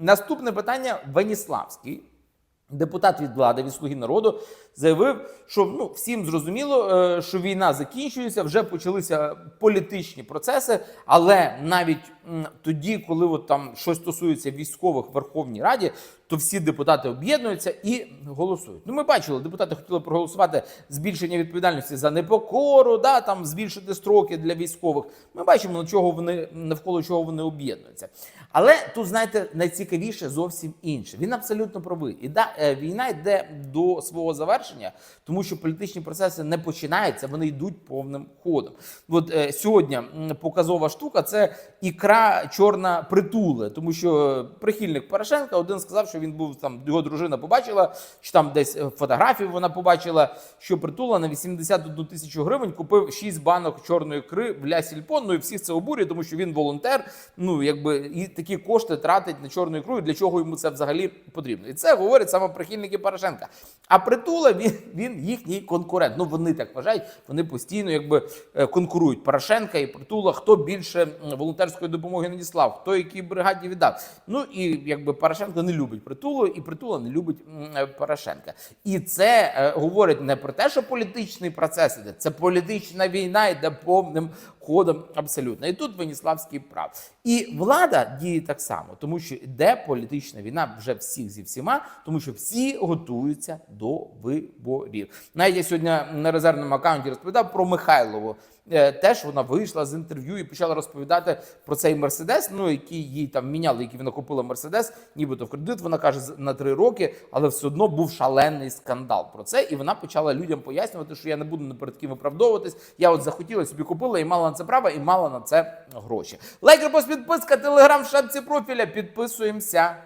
Наступне питання Веніславський. Депутат від влади від слуги народу заявив, що ну всім зрозуміло, е, що війна закінчується, вже почалися політичні процеси. Але навіть тоді, коли от там щось стосується військових в Верховній Раді, то всі депутати об'єднуються і голосують. Ну, ми бачили, депутати хотіли проголосувати збільшення відповідальності за непокору, да там збільшити строки для військових. Ми бачимо, на чого вони навколо чого вони об'єднуються. Але тут, знаєте, найцікавіше зовсім інше. Він абсолютно правий. І да, війна йде до свого завершення, тому що політичні процеси не починаються, вони йдуть повним ходом. От е, сьогодні показова штука це ікра чорна притули, тому що прихильник Порошенка один сказав, що він був там, його дружина побачила, чи там десь е, фотографію вона побачила, що притула на 81 тисячу гривень купив 6 банок чорної ікри в Ля. Ну і всіх це обурює, тому що він волонтер. Ну якби і такі кошти тратить на чорну ікру. і Для чого йому це взагалі потрібно? І це говорять саме прихильники Порошенка. А притула він, він їхній конкурент. Ну вони так вважають. Вони постійно якби е, конкурують Порошенка і притула. Хто більше волонтерської допомоги надіслав, хто якій бригаді віддав. Ну і якби Порошенко не любить притулу, і притула не любить е, Порошенка. І це е, говорить не про те, що політичний процес іде, це політична війна йде повним ходом абсолютно. І тут Веніславський прав. І влада діє так само, тому що йде політична війна вже всіх зі всіма, тому що всі готуються до виборів. Навіть я сьогодні на резервному аккаунті розповідав про Михайлову. Е, Теж вона вийшла з інтерв'ю і почала розповідати про цей мерседес, ну який їй там міняли, який вона купила мерседес, нібито в кредит. Вона каже на три роки, але все одно був шалений скандал про це. І вона почала людям пояснювати, що я не буду ні перед ким виправдовуватись. Я от захотіла собі купила і мала це право, і мала на це гроші. Лайк, репост, підписка, телеграм в шапці профіля. Підписуємося.